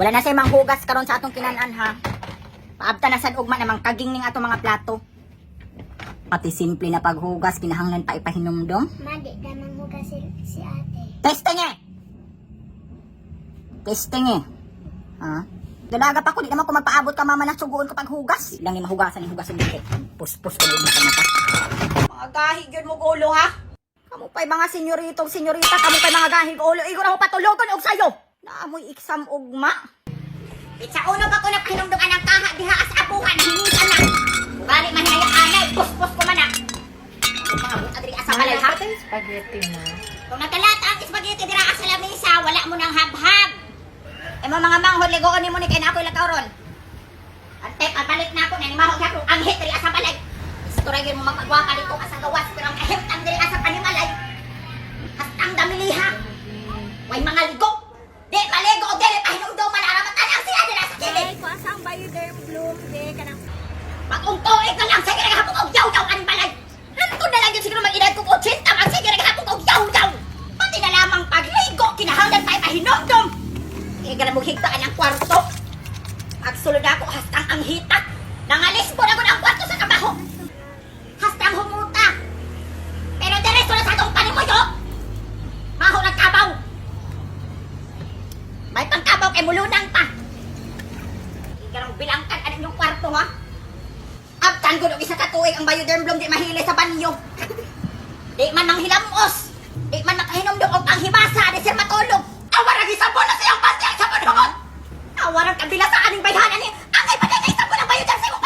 Wala na say manghugas karon sa atong kinanan ha. Paabta na sad ugma namang kaging ning atong mga plato. Pati simple na paghugas kinahanglan pa ipahinumdom. Madi, damang hugas si, si ate. Testing eh. Testing eh. Ha? Dalaga pa ko, di naman ko magpaabot ka mama na suguon ko paghugas. Di lang ni mahugasan ni hugasan dito. Puspos ko na sa mata. Mga gahi gyud mo ulo ha. Kamu pa'y mga senyoritong senyorita, kamu pa'y mga gahi ulo. Igo na ko patulogon og sayo. Naamoy iksam ugma. Sa uno pa ko na pahinumdum anang kaha diha as apuhan hinisan na. Bali man hinay anay, puspos ko man na. Mga adri asa balay ha. Spaghetti na. Kung nakalata ang spaghetti dira ka sa lamesa, wala mo nang habhab. Eh mo mga manghod ligoon ni mo ni kay na ako ilakaw ron. Ante, pabalik na ako na ni mahog ako ang hit diri sa balay. Ra gyud mo magpagwa ka dito ka sa Pag-ungtoy ka lang, sige naghapong og yaw-yaw ang balay. Hanto na lang yun siguro mag-inad ko 80, ang sige naghapong og yaw-yaw. Pati na lamang pagligo, kinahanglan tayo mahinodom. Iga na mong higtaan ang kwarto. Agsulod ako hastang ang hitak. Nangalis po na ko ang kwarto sa kabaho. Hastang humuta. Pero diretso na sa atong panimuyo. Maho nagkabaw. May pangkabaw kay mulunang pa. Iga nang bilangkan ano yung kwarto ha. Bisan ko isa ka tuig ang bioderm bloom di mahili sa banyo. di man nang hilamos. Di man nakahinom do og panghimasa di sir matulog. Awarag isabon na siyang pasya sa panungot. Awarag kabila sa aning bayhan ani. Angay pa kay isabon ang bioderm simo.